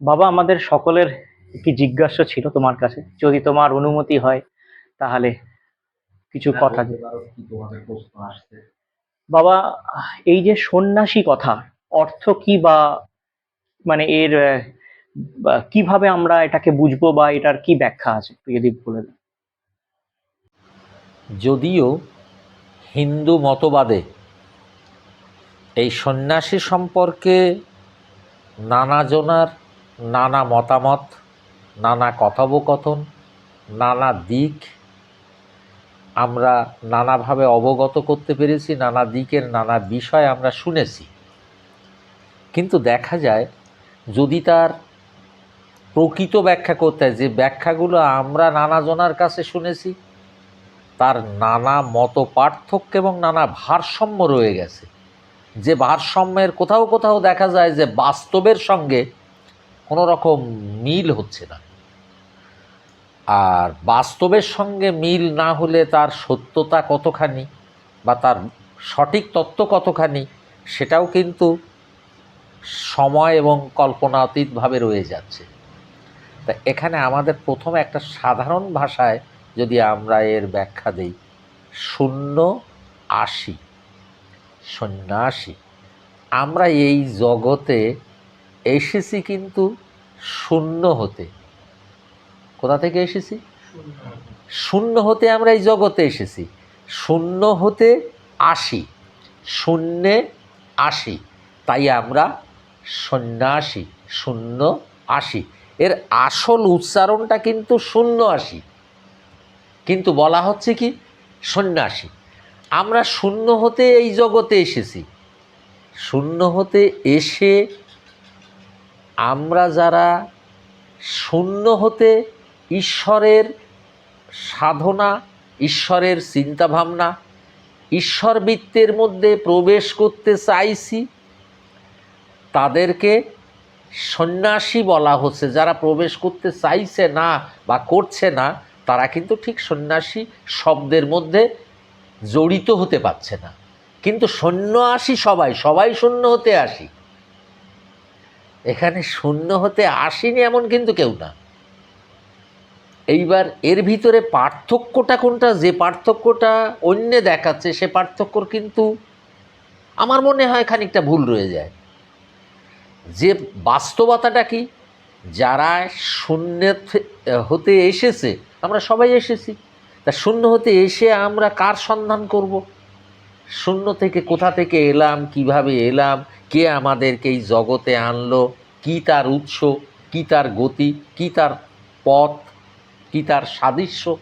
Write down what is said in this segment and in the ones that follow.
বাবা আমাদের সকলের কি জিজ্ঞাসা ছিল তোমার কাছে? যদি তোমার অনুমতি হয় তাহলে কিছু কথা যে কি তোমাদের প্রশ্ন আসছে। বাবা এই যে সন্ন্যাসী কথা অর্থ কি বা মানে এর কীভাবে আমরা এটাকে বুঝব বা এটার কি ব্যাখ্যা আছে? যদি বলে দে। যদিও হিন্দু মতবাদে এই সন্ন্যাসী সম্পর্কে নানাজনার নানা মতামত, নানা কথোপকথন, নানা দিক। আমরা নানাভাবে অবগত করতে পেরেছি, নানা দিকের নানা বিষয় আমরা শুনেছি। কিন্তু দেখা যায়, যদি তার প্রকৃত ব্যাখ্যা করতে হয়, যে ব্যাখ্যাগুলো আমরা নানাজনার কাছে শুনেছি, তার নানা মত পার্থক্য এবং নানা ভারসাম্য রয়ে গেছে। যে ভারসাম্যের কোথাও কোথাও দেখা যায় যে বাস্তবের সঙ্গে কোনো রকম মিল হচ্ছে না। আর বাস্তবের সঙ্গে মিল না হলে তার সত্যতা কতখানি বা তার সঠিক তত্ত্ব কতখানি, সেটাও কিন্তু সময় এবং কল্পনাতীতভাবে রয়ে যাচ্ছে। তা এখানে আমাদের প্রথম একটা সাধারণ ভাষায় যদি আমরা এর ব্যাখ্যা দিই, শূন্য আশি, সন্ন্যাসী। আমরা এই জগতে এসেছি কিন্তু শূন্য হতে। কোথা থেকে এসেছি? শূন্য হতে। আমরা এই জগতে এসেছি। শূন্য হতে আসি শূন্যে আসি তাই আমরা সন্ন্যাসী শূন্য আসি এর আসল উচ্চারণটা কিন্তু শূন্য আসি কিন্তু বলা হচ্ছে কি? সন্ন্যাসী। আমরা শূন্য হতে এই জগতে এসেছি। শূন্য হতে এসে আমরা যারা শূন্য হতে ঈশ্বরের সাধনা, ঈশ্বরের চিন্তাভাবনা ঈশ্বর বৃত্তের মধ্যে প্রবেশ করতে চাইছি, তাদেরকে সন্ন্যাসী বলা হচ্ছে। যারা প্রবেশ করতে চাইছে না বা করছে না, তারা কিন্তু ঠিক সন্ন্যাসী শব্দের মধ্যে জড়িত হতে পারছে না। কিন্তু আসি সবাই সবাই শূন্য হতে আসি। এখানে শূন্য হতে আসেনি এমন কিন্তু কেউ না। এইবার এর ভিতরে পার্থক্যটা কোনটা? যে পার্থক্যটা অন্যে দেখাচ্ছে, সে পার্থক্যর কিন্তু আমার মনে হয় খানিকটা ভুল রয়ে যায়। যে বাস্তবতাটা কি? যারা শূন্য হতে এসেছে, আমরা সবাই এসেছি। তা শূন্য হতে এসে আমরা কার সন্ধান করব? শূন্য থেকে কোথা থেকে এলাম, কীভাবে এলাম, কে আমাদেরকে এই জগতে আনলো, কি তার উৎস, কি তার গতি, কি তার পথ, কি তার সাদৃশ্য?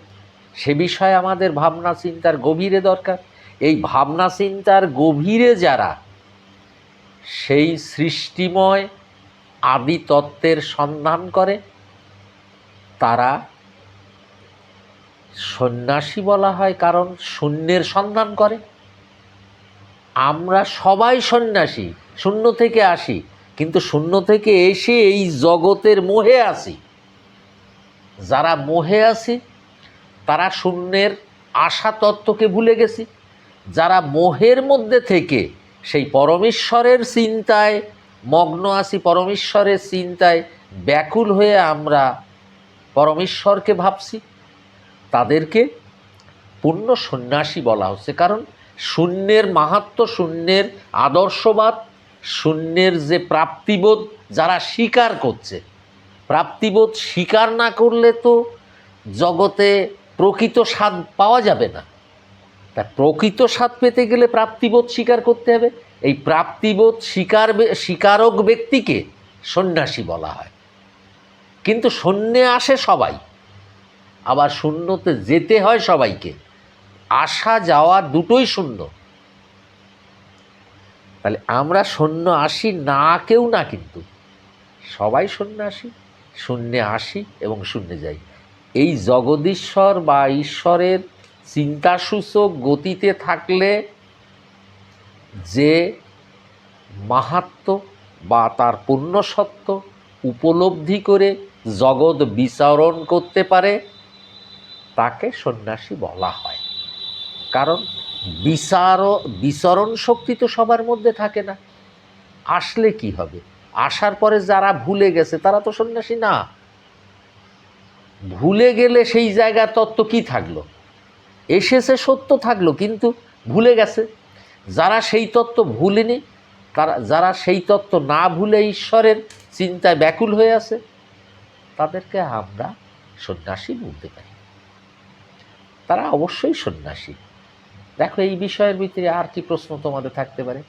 সে বিষয়ে আমাদের ভাবনা চিন্তার গভীরে দরকার। এই ভাবনা চিন্তার গভীরে যারা, সেই সৃষ্টিময় আদি তত্ত্বের সন্ধান করে, তারা সন্ন্যাসী বলা হয়, কারণ শূন্যের সন্ধান করে। আমরা সবাই সন্ন্যাসী, শূন্য থেকে আসি, কিন্তু শূন্য থেকে এসে এই জগতের মোহে আসি। যারা মোহে আছি তারা শূন্যের আশা তত্ত্বকে ভুলে গেছি। যারা মোহের মধ্যে থেকে সেই পরমেশ্বরের চিন্তায়, মগ্ন আছি পরমেশ্বরের চিন্তায়, ব্যাকুল হয়ে আমরা পরমেশ্বরকে ভাবছি, তাদেরকে পূর্ণ সন্ন্যাসী বলা হচ্ছে। কারণ শূন্যের মাহাত্ম, শূন্যের আদর্শবাদ, শূন্যের যে প্রাপ্তিবোধ যারা স্বীকার করছে। প্রাপ্তিবোধ স্বীকার না করলে তো জগতে প্রকৃত স্বাদ পাওয়া যাবে না। তা প্রকৃত স্বাদ পেতে গেলে প্রাপ্তিবোধ স্বীকার করতে হবে। এই প্রাপ্তিবোধ স্বীকার স্বীকারক ব্যক্তিকে সন্ন্যাসী বলা হয়। কিন্তু শূন্যে আসে সবাই। আবার শূন্যতে যেতে হয় সবাইকে। আসা যাওয়া দুটোই শূন্য। তাহলে আমরা শূন্য আসি, না কেউ না কিন্তু। সবাই শূন্য আসি, শূন্যে আসি এবং শূন্যে যাই। এই জগদীশ্বর বা ঈশ্বরের চিন্তাসূচক গতিতে থাকলে যে মাহাত্ম বা তার পুণ্যসত্ত্ব উপলব্ধি করে জগৎ বিচরণ করতে পারে, তাকে সন্ন্যাসী বলা হয়। কারণ বিচার বিচরণ শক্তি তো সবার মধ্যে থাকে না। আসলে কি হবে? আসার পরে যারা ভুলে গেছে, তারা তো সন্ন্যাসী না। ভুলে গেলে সেই জায়গার তত্ত্ব কি থাকল? এসেছে, সত্য থাকল, কিন্তু ভুলে গেছে। যারা সেই তত্ত্ব ভুলেনি, তারা, যারা সেই তত্ত্ব না ভুলে ঈশ্বরের চিন্তায় ব্যাকুল হয়ে আছে, তাদেরকে আমরা সন্ন্যাসী বলতে পারি। তারা অবশ্যই সন্ন্যাসী। দেখো এই বিষয়ের ভিতরে আর কি প্রশ্ন তোমাদের থাকতে পারে?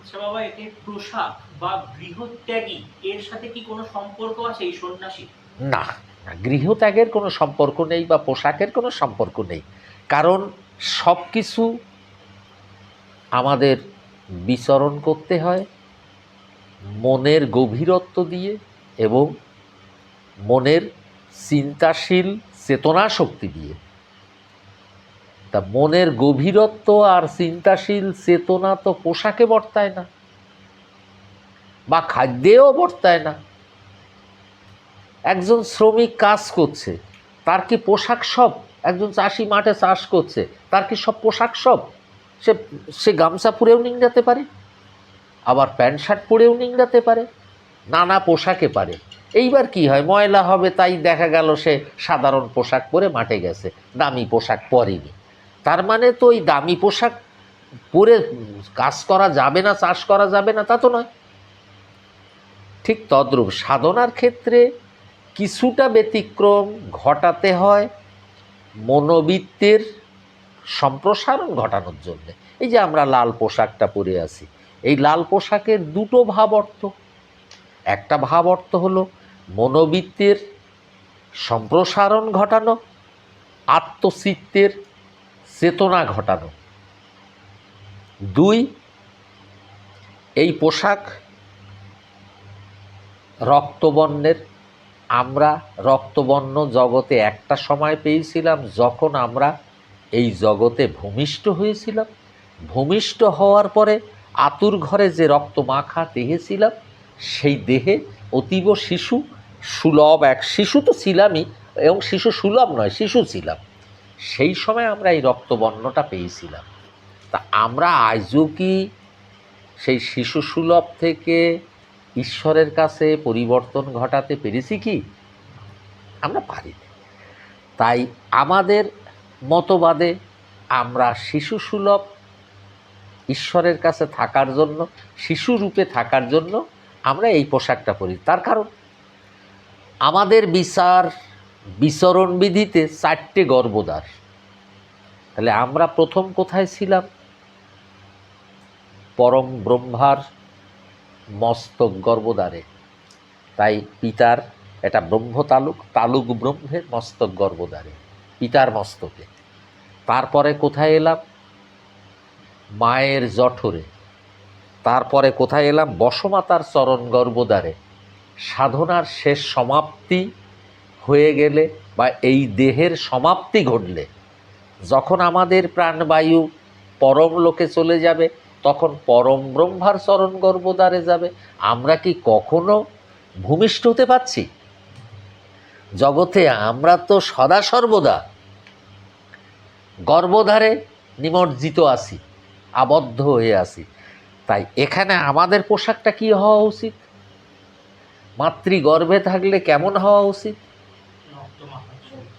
আচ্ছা বাবা এতে পোশাক বা গৃহত্যাগী এর সাথে কি কোনো সম্পর্ক আছে এই সন্ন্যাসী? না না, গৃহত্যাগের কোনো সম্পর্ক নেই বা পোশাকের কোনো সম্পর্ক নেই। কারণ সব কিছু আমাদের বিচরণ করতে হয় মনের গভীরত্ব দিয়ে এবং মনের চিন্তাশীল চেতনা শক্তি দিয়ে। তা মনের গভীরত্ব আর চিন্তাশীল চেতনা তো পোশাকে বর্তায় না, বা খাদ্যেও বর্তায় না। একজন শ্রমিক কাজ করছে, তার কি পোশাক সব? একজন চাষি মাঠে চাষ করছে, তার কি সব পোশাক সব? সে সে গামছা পরেও নিংড়াতে পারে, আবার প্যান্ট শার্ট পরেও নিংড়াতে পারে, নানা পোশাকে পারে। এইবার কি হয়? ময়লা হবে, তাই দেখা গেল সে সাধারণ পোশাক পরে মাঠে গেছে, দামি পোশাক পরেনি। তার মানে তো ওই দামি পোশাক পরে কাজ করা যাবে না, চাষ করা যাবে না, তা তো নয়। ঠিক তদ্রূপ সাধনার ক্ষেত্রে কিছুটা ব্যতিক্রম ঘটাতে হয় মনোবৃত্তের সম্প্রসারণ ঘটানোর জন্য। এই যে আমরা লাল পোশাকটা পরে আছি, এই লাল পোশাকের দুটো ভাব অর্থ। একটা ভাব অর্থ হলো মনোবৃত্তের সম্প্রসারণ ঘটানো, আত্মচিত্তের চেতনা ঘটানো। দুই, এই পোশাক রক্তবর্ণের। আমরা রক্তবর্ণ জগতে একটা সময় পেয়েছিলাম যখন আমরা এই জগতে ভূমিষ্ঠ হয়েছিলাম। ভূমিষ্ঠ হওয়ার পরে আতুর ঘরে যে রক্ত মাখা দেহেছিলাম, সেই দেহে অতীব শিশু, সুলভ এক, শিশু তো ছিলামই, এবং শিশু সুলভ নয়, শিশু ছিলাম। সেই সময় আমরা এই রক্তবর্ণটা পেয়েছিলাম। তা আমরা আজও কি সেই শিশু সুলভ থেকে ঈশ্বরের কাছে পরিবর্তন ঘটাতে পেরেছি কি? আমরা পারি তাই আমাদের মতবাদে আমরা শিশু সুলভ ঈশ্বরের কাছে থাকার জন্য, শিশু রূপে থাকার জন্য আমরা এই পোশাকটা পরি। তার কারণ, আমাদের বিচার বিচরণ বিধিতে চারটে গর্ভদ্বার তাহলে আমরা প্রথম কোথায় ছিলাম? পরম ব্রহ্মার মস্তক গর্ভদ্বারে তাই পিতার এটা ব্রহ্ম তালুক তালুক ব্রহ্মের মস্তক গর্ভদ্বারে পিতার মস্তকে। তারপরে কোথায় এলাম? মায়ের জঠরে। তারপরে কোথায় এলাম? বসমাতার চরণ গর্ভদ্বারে সাধনার শেষ সমাপ্তি হয়ে গেলে বা এই দেহের সমাপ্তি ঘটলে, যখন আমাদের প্রাণবায়ু পরম লোকে চলে যাবে, তখন পরম ব্রহ্মার চরণ গর্ভদ্বারে যাবে। আমরা কি কখনো ভূমিষ্ঠ হতে পারছি? জগতে আমরা তো সদা সর্বদা গর্ভধারে নিমজ্জিত আছি, আবদ্ধ হয়ে আছি। তাই এখানে আমাদের পোশাকটা কি হওয়া উচিত? মাতৃগর্ভে থাকলে কেমন হওয়া উচিত?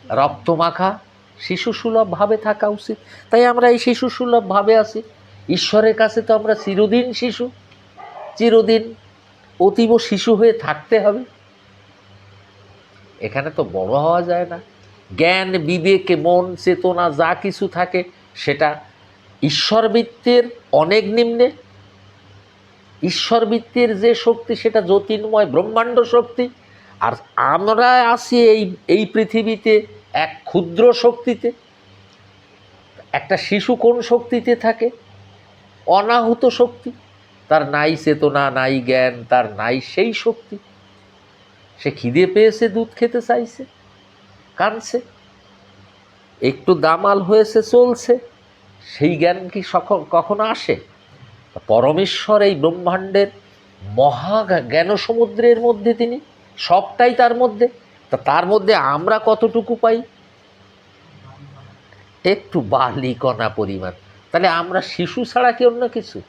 রক্তমাখা শিশু সুলভভাবে থাকা উচিত। তাই আমরা এই শিশু সুলভভাবে আছি। ঈশ্বরের কাছে তো আমরা চিরদিন শিশু। চিরদিন অতীব শিশু হয়ে থাকতে হবে। এখানে তো বড় হওয়া যায় না। জ্ঞান, বিবেকে, মন, চেতনা যা কিছু থাকে, সেটা ঈশ্বরবৃত্তের অনেক নিম্নে। ঈশ্বরবৃত্তের যে শক্তি, সেটা জ্যোতির্ময়, ব্রহ্মাণ্ড শক্তি। আর আমরা আছি এই এই পৃথিবীতে এক ক্ষুদ্র শক্তিতে, একটা শিশু কোন শক্তিতে থাকে? অনাহুত শক্তি, তার নাই চেতনা, নাই জ্ঞান, তার নাই সেই শক্তি। সে খিদে পেয়েছে, দুধ খেতে চাইছে, কাঁদছে, একটু দামাল হয়েছে, চলছে, সেই জ্ঞান কি কখনো আসে? পরমেশ্বর এই ব্রহ্মাণ্ডের মহা জ্ঞান সমুদ্রের মধ্যে তিনি, সবটাই তার মধ্যে। তা তার মধ্যে আমরা কতটুকু পাই? একটু বালিকণা পরিমাণ। তাহলে আমরা শিশু ছাড়া কি অন্য কিছু?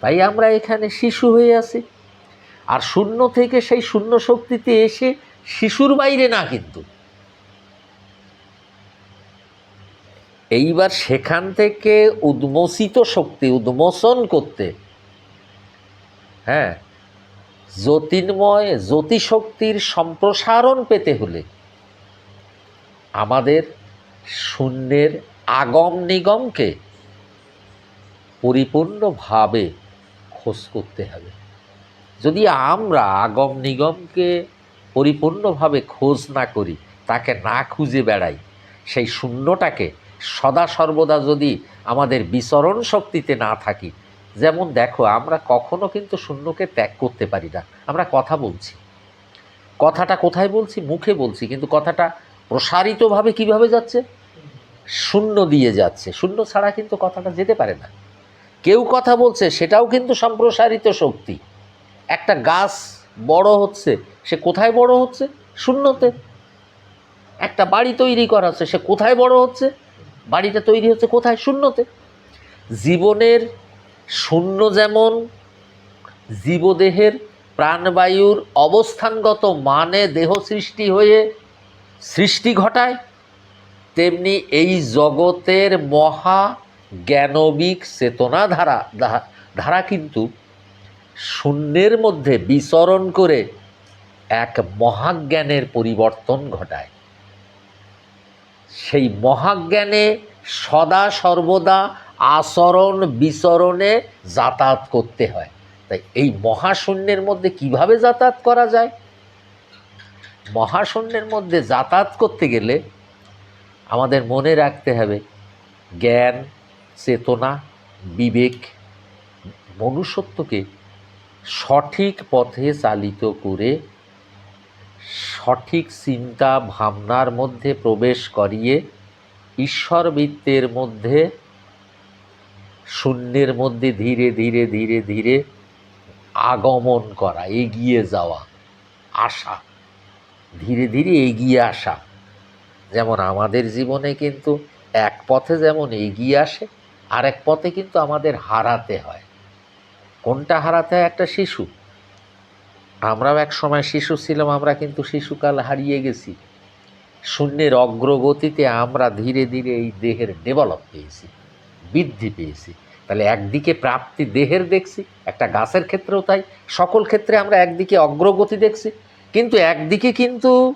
তাই আমরা এখানে শিশু হয়ে আছি। আর শূন্য থেকে সেই শূন্য শক্তিতে এসে শিশুর বাইরে না কিন্তু। এইবার সেখান থেকে উদ্মোসিত শক্তি উদ্মোচন করতে হ্যাঁ জ্যোতির্ময় জ্যোতিশক্তির সম্প্রসারণ পেতে হলে আমাদের শূন্যের আগম নিগমকে পরিপূর্ণভাবে খোঁজ করতে হবে। যদি আমরা আগম নিগমকে পরিপূর্ণভাবে খোঁজ না করি, তাকে না খুঁজে বেড়াই, সেই শূন্যটাকে সদা সর্বদা যদি আমাদের বিচরণ শক্তিতে না থাকি যেমন দেখো, আমরা কখনো কিন্তু শূন্যকে ত্যাগ করতে পারি না। আমরা কথা বলছি। কথাটা কোথায় বলছি? মুখে বলছি। কিন্তু কথাটা প্রসারিতভাবে কীভাবে যাচ্ছে? শূন্য দিয়ে যাচ্ছে। শূন্য ছাড়া কিন্তু কথাটা যেতে পারে না। কেউ কথা বলছে, সেটাও কিন্তু সম্প্রসারিত শক্তি। একটা গাছ বড় হচ্ছে, সে কোথায় বড় হচ্ছে? শূন্যতে। একটা বাড়ি তৈরি করা হচ্ছে, সে কোথায় বড় হচ্ছে? বাড়িটা তৈরি হচ্ছে কোথায়? শূন্যতে। জীবনের শূন্য যেমন, জীবদেহের প্রাণবায়ুর অবস্থানগত মানে দেহ সৃষ্টি হয়ে সৃষ্টি ঘটায়, তেমনি এই জগতের মহা জ্ঞানবিক চেতনা ধারা ধারা কিন্তু শূন্যের মধ্যে বিচরণ করে এক মহাজ্ঞানের পরিবর্তন ঘটায়। সেই মহাজ্ঞানে সদা সর্বদা আচরণ বিচরণে যাতায়াত করতে হয়। তাই এই মহাশূন্যের মধ্যে কীভাবে যাতায়াত করা যায়? মহাশূন্যের মধ্যে যাতায়াত করতে গেলে আমাদের মনে রাখতে হবে, জ্ঞান, চেতনা, বিবেক, মনুষ্যত্বকে সঠিক পথে চালিত করে সঠিক চিন্তা ভাবনার মধ্যে প্রবেশ করিয়ে ঈশ্বরবৃত্তের মধ্যে শূন্যের মধ্যে ধীরে ধীরে ধীরে ধীরে আগমন করা, এগিয়ে যাওয়া, আসা, ধীরে ধীরে এগিয়ে আসা। যেমন আমাদের জীবনে কিন্তু এক পথে যেমন এগিয়ে আসে আর এক পথে কিন্তু আমাদের হারাতে হয়। কোনটা হারাতে হয়? একটা শিশু। আমরাও এক সময় শিশু ছিলাম, আমরা কিন্তু শিশুকাল হারিয়ে গেছি। শূন্যের অগ্রগতিতে আমরা ধীরে ধীরে এই দেহের ডেভেলপ পেয়েছি বৃদ্ধি পেয়েছি। তাহলে একদিকে প্রাপ্তি দেহের দেখছি, একটা গাছের ক্ষেত্রেও তাই, সকল ক্ষেত্রে আমরা একদিকে অগ্রগতি দেখছি, কিন্তু একদিকে কিন্তু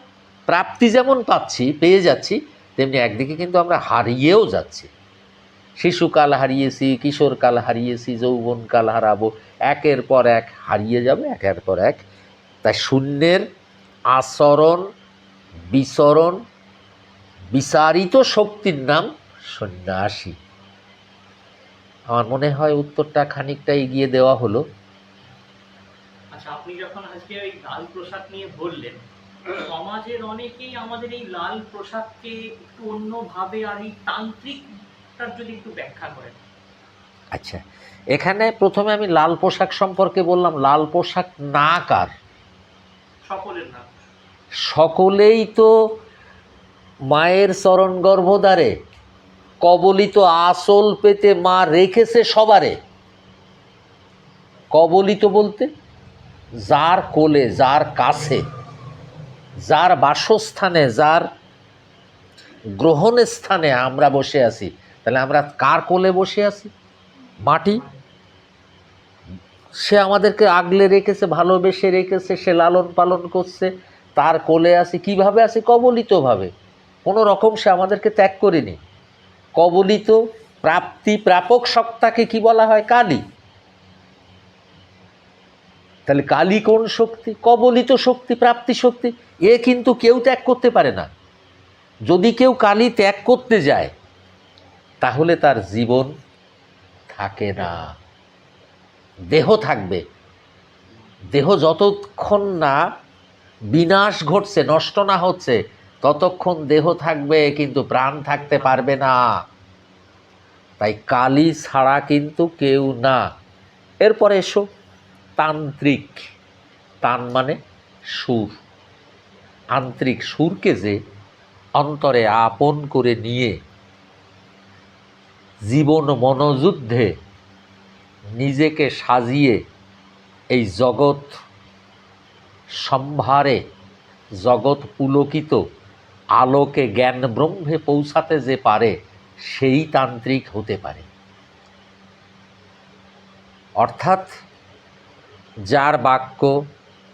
প্রাপ্তি যেমন পাচ্ছি, পেয়ে যাচ্ছি, তেমনি একদিকে কিন্তু আমরা হারিয়েও যাচ্ছি। শিশুকাল হারিয়েছি, কিশোরকাল হারিয়েছি, যৌবনকাল হারাবো, একের পর এক হারিয়ে যাবে, একের পর এক। তাই শূন্যের আচরণ, বিচরণ, বিচারিত শক্তির নাম সন্ন্যাসী। আমার মনে হয় উত্তরটা খানিকটা এগিয়ে দেওয়া হলো। আচ্ছা আপনি যখন আজকে ওই লাল প্রসাদ নিয়ে বললেন সমাজের অনেকেই আমাদের এই লাল প্রসাদকে একটু অন্যভাবে আর এই তান্ত্রিকটার যদি একটু ব্যাখ্যা করেন। আচ্ছা এখানে প্রথমে আমি লাল পোশাক সম্পর্কে বললাম লাল পোশাক না কার? সকলের নাম সকলেই তো মায়ের চরণ গর্ভদ্বারে কবলিত আসল পেতে মা রেখেছে সবারে। কবলিত বলতে যার কোলে, যার কাছে, যার বাসস্থানে, যার গ্রহণ স্থানে আমরা বসে আছি। তাহলে আমরা কার কোলে বসে আছি? মাটি? সে আমাদেরকে আগলে রেখেছে, ভালোবেসে রেখেছে, সে লালন পালন করছে, তার কোলে আছে। কীভাবে আছে? কবলিতভাবে। কোনো রকম সে আমাদেরকে ত্যাগ করেনি। কবলিত প্রাপ্তি প্রাপক সত্তাকে কি বলা হয়? কালী। তাহলে কালী কোন শক্তি? কবলিত শক্তি, প্রাপ্তি শক্তি, এ কিন্তু কেউ ত্যাগ করতে পারে না। যদি কেউ কালী ত্যাগ করতে যায়, তাহলে তার জীবন থাকে না। দেহ থাকবে। দেহ যতক্ষণ না বিনাশ ঘটছে, নষ্ট না হচ্ছে ততক্ষণ দেহ থাকবে, কিন্তু প্রাণ থাকতে পারবে না। তাই কালী ছাড়া কিন্তু কেউ না। এরপরে এসো, তান্ত্রিক। তান মানে সুর। আন্তরিক সুরকে যে অন্তরে আপন করে নিয়ে জীবন মনোযুদ্ধে নিজেকে সাজিয়ে এই জগৎ সম্ভারে, জগৎ পুলকিত আলোকে জ্ঞান ব্রহ্মে পৌঁছাতে যে পারে, সেই তান্ত্রিক হতে পারে। অর্থাৎ যার বাক্য,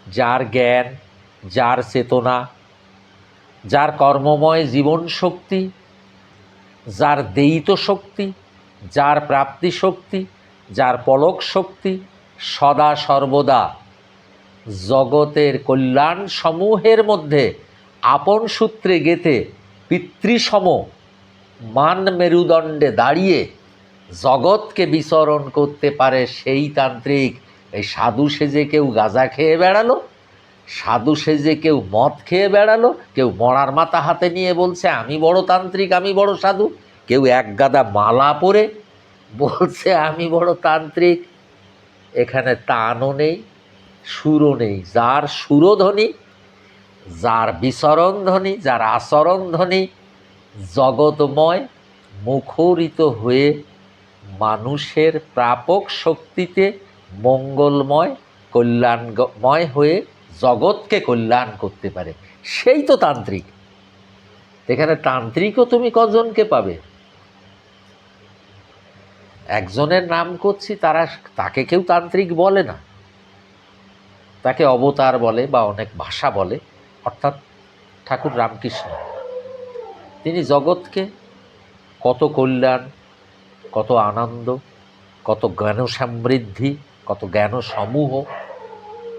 যার জ্ঞান, যার চেতনা, যার কর্মময় জীবন শক্তি যার দেয়িত শক্তি, যার প্রাপ্তি শক্তি যার পলক শক্তি সদা সর্বদা জগতের কল্যাণ সমূহের মধ্যে আপন সূত্রে গেতে পিতৃসম মান মেরুদণ্ডে দাঁড়িয়ে জগৎকে বিচরণ করতে পারে সেই তান্ত্রিক। এই সাধু সেজে কেউ গাঁজা খেয়ে বেড়ালো, সাধু সেজে কেউ মদ খেয়ে বেড়ালো, কেউ মরার মাথা হাতে নিয়ে বলছে, আমি বড় তান্ত্রিক, আমি বড় সাধু। কেউ এক গাদা মালা পরে বলছে, আমি বড় তান্ত্রিক। এখানে তানও নেই, সুরও নেই, যার সুরধ্বনি যার বিচরণ ধ্বনি যার আচরণ ধ্বনি জগৎময় মুখরিত হয়ে মানুষের প্রাপক শক্তিতে মঙ্গলময় কল্যাণময় হয়ে জগৎকে কল্যাণ করতে পারে। সেই তো তান্ত্রিক। এখানে তান্ত্রিকও তুমি কজনকে পাবে? একজনের নাম করছি, তারা তাকে কেউ তান্ত্রিক বলে না। তাকে অবতার বলে বা অনেক ভাষা বলে। অর্থাৎ ঠাকুর রামকৃষ্ণ। তিনি জগৎকে কত কল্যাণ, কত আনন্দ, কত জ্ঞান সমৃদ্ধি কত জ্ঞান সমূহ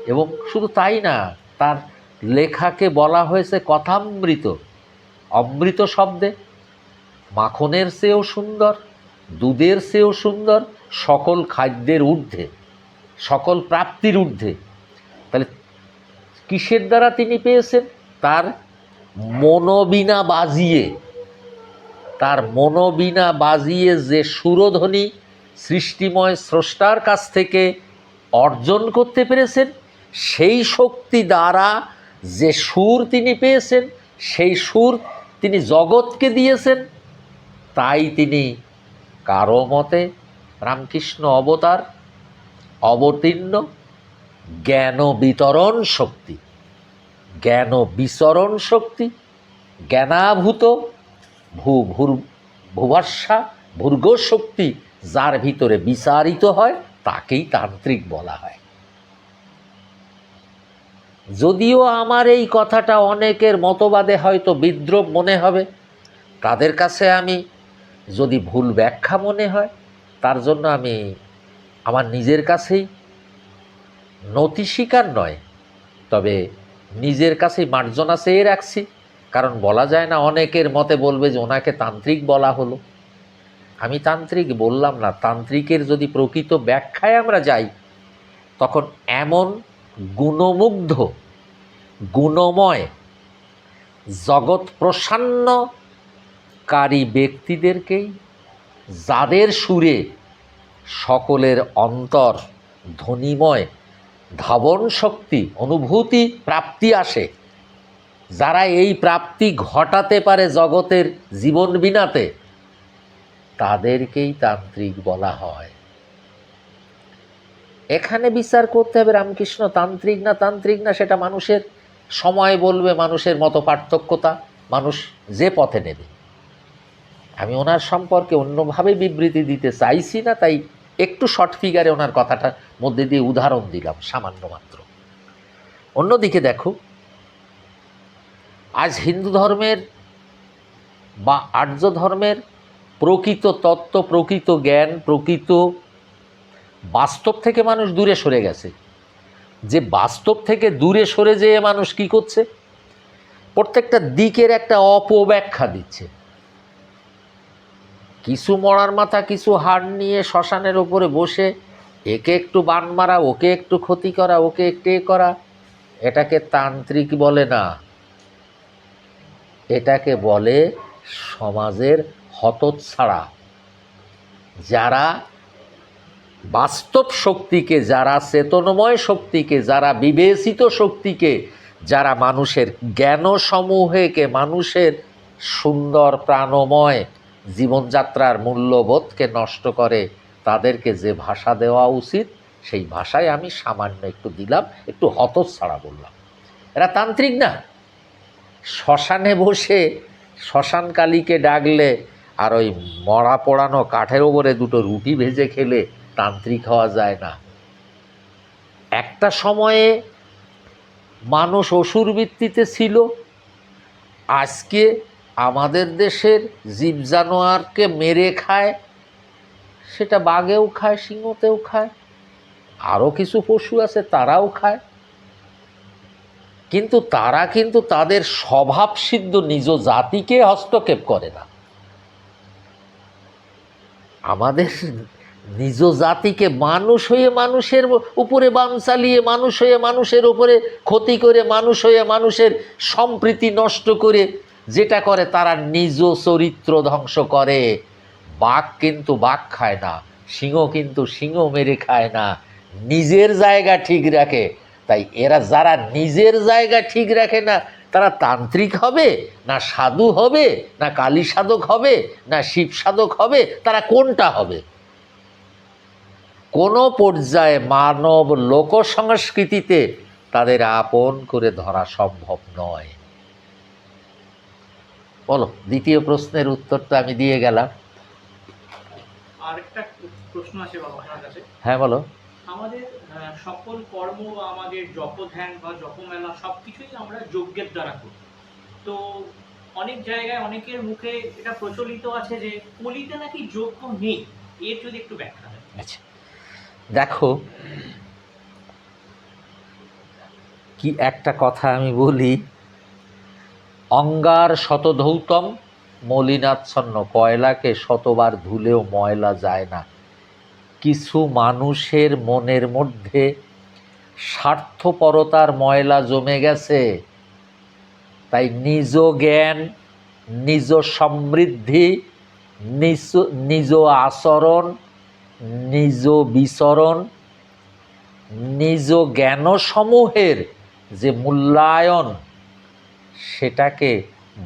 এবং শুধু তাই না, তার লেখাকে বলা হয়েছে কথামৃত, অমৃত শব্দে। মাখনের চেয়েও সুন্দর, দুধের চেয়েও সুন্দর সকল খাদ্যের ঊর্ধ্বে, সকল প্রাপ্তির ঊর্ধ্বে। তাহলে কিসের দ্বারা তিনি পেয়েছেন? তার মনোবিনা বাজিয়ে। তার মনোবিনা বাজিয়ে যে সুরধ্বনি সৃষ্টিময় স্রষ্টার কাছ থেকে অর্জন করতে পেরেছেন, সেই শক্তি দ্বারা যে সুর তিনি পেয়েছেন, সেই সুর তিনি জগৎকে দিয়েছেন, তাই তিনি কারও মতে রামকৃষ্ণ অবতার, অবতীর্ণ জ্ঞান বিতরণ শক্তি। জ্ঞান বিচরণ শক্তি, জ্ঞানাভূত ভূ ভূর ভূভাষা ভূর্গ শক্তি যার ভিতরে বিচারিত হয়, তাকেই তান্ত্রিক বলা হয়। যদিও আমার এই কথাটা অনেকের মতবাদে হয়তো বিদ্রোপ মনে হবে, তাদের কাছে আমি যদি ভুল ব্যাখ্যা মনে হয়, তার জন্য আমি আমার নিজের কাছেই নতি স্বীকার নয়, তবে নিজের কাছেই মার্জনা চেয়ে রাখছি কারণ বলা যায় না, অনেকের মতে বলবে যে ওনাকে তান্ত্রিক বলা হলো। আমি তান্ত্রিক বললাম না, তান্ত্রিকের যদি প্রকৃত ব্যাখ্যায় আমরা যাই, তখন এমন গুণমুগ্ধ, গুণময়, জগৎ প্রসান্নকারী ব্যক্তিদেরকেই যাদের সুরে সকলের অন্তর ধ্বনিময় ধাবন শক্তি, অনুভূতি, প্রাপ্তি আসে। যারা এই প্রাপ্তি ঘটাতে পারে জগতের জীবন বিনাতে, তাদেরকেই তান্ত্রিক বলা হয়। এখানে বিচার করতে হবে রামকৃষ্ণ তান্ত্রিক না তান্ত্রিক না, সেটা মানুষের সময় বলবে, মানুষের মতো পার্থক্যতা, মানুষ যে পথে নেবে। আমি ওনার সম্পর্কে অন্যভাবে বিবৃতি দিতে চাইছি না, তাই একটু শর্ট ফিগারে ওনার কথাটার মধ্যে দিয়ে উদাহরণ দিলাম, সামান্য মাত্র। অন্যদিকে দেখো, আজ হিন্দু ধর্মের বা আর্য ধর্মের প্রকৃত তত্ত্ব, প্রকৃত জ্ঞান, প্রকৃত বাস্তব থেকে মানুষ দূরে সরে গেছে। যে বাস্তব থেকে দূরে সরে যেয়ে মানুষ কি করছে? প্রত্যেকটা দিকের একটা অপব্যাখ্যা দিচ্ছে। কিছু মরার মাথা, কিছু হাড় নিয়ে শ্মশানের ওপরে বসে, একে একটু বান মারা, ওকে একটু ক্ষতি করা, ওকে একটু এ করা, এটাকে তান্ত্রিক বলে না। এটাকে বলে সমাজের হতচ্ছাড়া। যারা বাস্তব শক্তিকে, যারা চেতনময় শক্তিকে, যারা বিবেচিত শক্তিকে, যারা মানুষের জ্ঞান সমূহকে মানুষের সুন্দর প্রাণময় জীবনযাত্রার মূল্যবোধকে নষ্ট করে তাদেরকে যে ভাষা দেওয়া উচিত, সেই ভাষায় আমি সামান্য একটু দিলাম, একটু হতচ্ছাড়া বললাম। এরা তান্ত্রিক না। শ্মশানে বসে শ্মশান কালীকে ডাকলে আর ওই মরা পোড়ানো কাঠের ওপরে দুটো রুটি ভেজে খেলে তান্ত্রিক হওয়া যায় না। একটা সময়ে মানুষ অসুর ভিত্তিতে ছিল, আজকে আমাদের দেশের জীব জানোয়ারকে মেরে খায়, সেটা বাঘেও খায়, সিংহতেও খায় আরও কিছু পশু আছে তারাও খায়। কিন্তু তারা কিন্তু তাদের স্বভাবসিদ্ধ নিজ জাতিকে হস্তক্ষেপ করে না। আমাদের নিজ জাতিকে মানুষ হয়ে মানুষের উপরে বাম চালিয়ে, মানুষ হয়ে মানুষের উপরে ক্ষতি করে, মানুষ হয়ে মানুষের সম্প্রীতি নষ্ট করে যেটা করে তারা নিজ চরিত্র ধ্বংস করে। বাঘ কিন্তু বাঘ খায় না, সিংহ কিন্তু সিংহ মেরে খায় না, নিজের জায়গা ঠিক রাখে। তাই এরা যারা নিজের জায়গা ঠিক রাখে না, তারা তান্ত্রিক হবে, না সাধু হবে, না কালী সাধক হবে, না শিব সাধক হবে, তারা কোনটা হবে? কোনো পর্যায়ে মানব লোক সংস্কৃতিতে তাদের আপন করে ধরা সম্ভব নয়। বলো দ্বিতীয় প্রশ্নের উত্তর তো আমি দিয়ে গেলাম। আরেকটা প্রশ্ন আছে বাবা আপনার কাছে। হ্যাঁ বলো। আমাদের সকল কর্ম বা আমাদের জপ ধ্যান বা জপমেলা সব কিছুই আমরা যজ্ঞের দ্বারা করি। তো অনেক জায়গায় অনেকের মুখে এটা প্রচলিত আছে যে কলিতে নাকি যজ্ঞ নেই এর যদি একটু ব্যাখ্যা দেন। আচ্ছা। দেখো কি একটা কথা আমি বলি অঙ্গার শতধৌতম, মলিনাচ্ছন্ন কয়লাকে শতবার ধুলেও ময়লা যায় না। কিছু মানুষের মনের মধ্যে স্বার্থপরতার ময়লা জমে গেছে। তাই নিজ জ্ঞান, নিজ সমৃদ্ধি, নিজ নিজ আচরণ, নিজ বিচরণ, নিজ জ্ঞানসমূহের যে মূল্যায়ন সেটাকে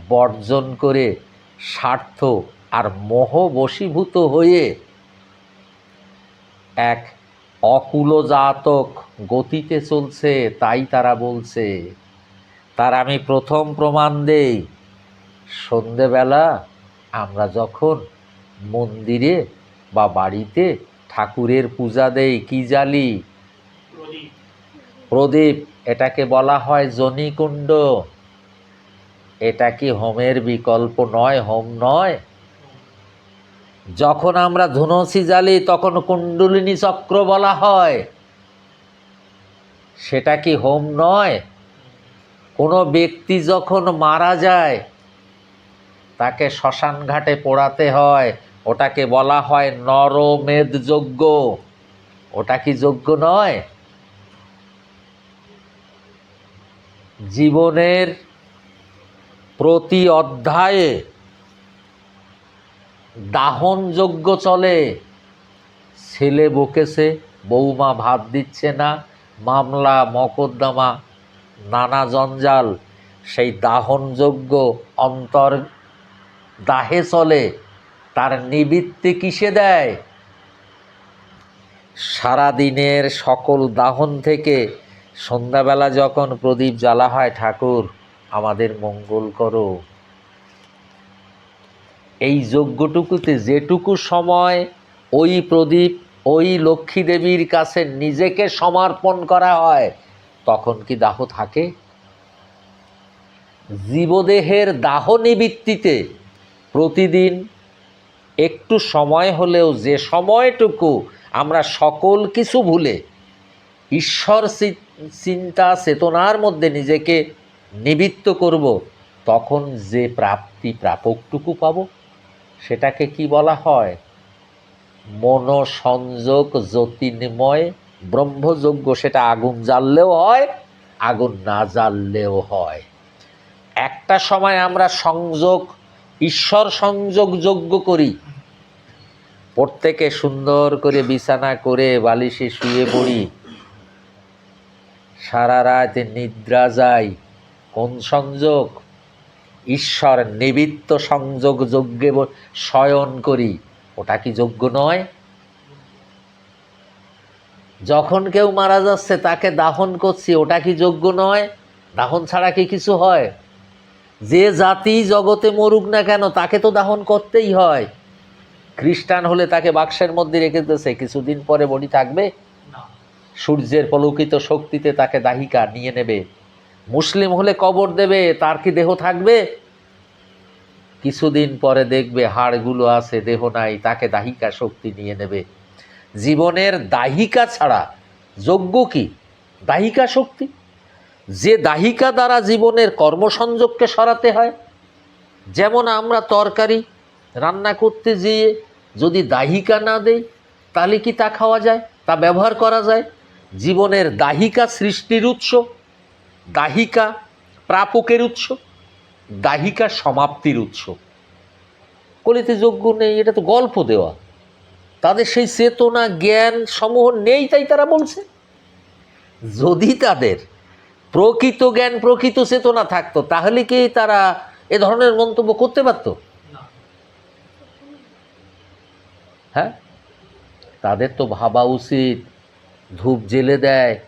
বর্জন করে স্বার্থ আর মোহ বশীভূত হয়ে এক অকুলজাতক গতিতে চলছে তাই তারা বলছে তার আমি প্রথম প্রমাণ দেই। সন্ধেবেলা আমরা যখন মন্দিরে বা বাড়িতে ঠাকুরের পূজা দেই কি জালি? প্রদীপ। প্রদীপ এটাকে বলা হয় জনিকুণ্ড। এটা কি হোমের বিকল্প নয়, হোম নয়? যখন আমরা ধুনসি জ্বালি, তখন কুণ্ডলিনী চক্র বলা হয়। সেটা কি হোম নয়? কোনো ব্যক্তি যখন মারা যায়, তাকে শ্মশান ঘাটে পোড়াতে হয়। ওটাকে বলা হয় নরমেদ যজ্ঞ ওটা কি যোগ্য নয়? জীবনের প্রতি অধ্যায়ে দাহন যজ্ঞ চলে। ছেলে বকেছে বৌমা ভাত দিচ্ছে না, মামলা, মকদ্দমা, নানা জঞ্জাল। সেই দাহন যজ্ঞ অন্তর দাহে চলে, তার নিবৃত্তি কিসে দেয়? সারাদিনের সকল দাহন থেকে সন্ধ্যাবেলা যখন প্রদীপ জ্বালা হয় ঠাকুর আমাদের মঙ্গল করো। এই যজ্ঞটুকুতে যেটুকু সময়, ওই প্রদীপ, ওই লক্ষ্মী দেবীর কাছে নিজেকে সমর্পণ করা হয়, তখন কি দাহ থাকে? জীবদেহের দাহ নিবৃত্তিতে প্রতিদিন একটু সময় হলেও যে সময়টুকু আমরা সকল কিছু ভুলে, ঈশ্বর চিন্তা চেতনার মধ্যে নিজেকে নিবৃত্ত করব, তখন যে প্রাপ্তি প্রাপকটুকু পাব, সেটাকে কি বলা হয়? মনোসংযোগ জ্যোতির্ময় ব্রহ্মযজ্ঞ, সেটা আগুন জ্বাললেও হয়, আগুন না জ্বাললেও হয়। একটা সময় আমরা সংযোগ, ঈশ্বর সংযোগ যজ্ঞ করি। প্রত্যেকে সুন্দর করে বিছানা করে বালিশে শুয়ে পড়ি। সারা রাত নিদ্রা যাই কোন সংযোগ ঈশ্বর নিবৃত্ত সংযোগ যজ্ঞে শয়ন করি। ওটা কি যোগ্য নয়? যখন কেউ মারা যাচ্ছে তাকে দাফন করছি ওটা কি যোগ্য নয়? দাহন ছাড়া কি কিছু হয়? যে জাতি জগতে মরুক না কেন তাকে তো দাহন করতেই হয়। খ্রিস্টান হলে তাকে বাক্সের মধ্যে রেখে দিতেছে কিছুদিন পরে বডি থাকবে? সূর্যের পলকিত শক্তিতে তাকে দাহিকা নিয়ে নেবে। মুসলিম হলে কবর দেবে, তার কি দেহ থাকবে? কিছুদিন পরে দেখবে হাড়গুলো আছে, দেহ নাই, তাকে দাহিকা শক্তি নিয়ে নেবে। জীবনের দাহিকা ছাড়া যোগ্য কি? দাহিকা শক্তি? যে দাহিকা দ্বারা জীবনের কর্মসংযোগকে সরাতে হয়, যেমন আমরা তরকারি রান্না করতে যেয়ে যদি দাহিকা না দেই, তাহলে কি তা খাওয়া যায়? তা ব্যবহার করা যায়? জীবনের দাহিকা সৃষ্টির উৎস। দাহিকা প্রাপকের উৎস দাহিকা সমাপ্তির উৎস। কলিতে যোগ্য নেই এটা তো গল্প দেওয়া। তাদের সেই চেতনা জ্ঞান সমূহ নেই তাই তারা বলছে। যদি তাদের প্রকৃত জ্ঞান প্রকৃত চেতনা থাকতো তাহলে কি তারা এ ধরনের মন্তব্য করতে পারতো? হ্যাঁ? তাদের তো ভাবা উচিত ধূপ জেলে দেয়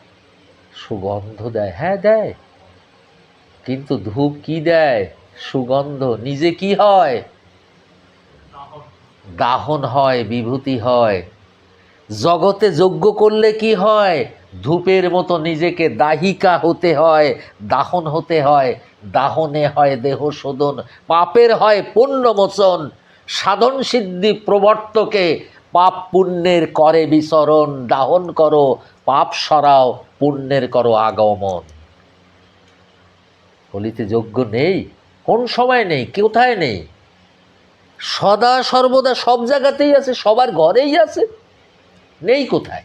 সুগন্ধ দেয়। হ্যাঁ দেয়। কিন্তু ধূপ কি দেয়? সুগন্ধ। নিজে কি হয়? দাহন হয়, বিভূতি হয়। জগতে যজ্ঞ করলে কি হয়? ধূপের মতো নিজেকে দাহিকা হতে হয়, দাহন হতে হয়। দাহনে হয় দেহ শোধন, পাপের হয় পুণ্যমোচন সাধন সিদ্ধি প্রবর্তকে পাপ পুণ্যের করে বিচরণ। দাহন করো পাপ সরাও, পুণ্যের করো আগমন। হলিতে যোগ্য নেই? কোন সময় নেই? কোথায় নেই? সদা সর্বদা সব জায়গাতেই আছে, সবার ঘরেই আছে। নেই কোথায়?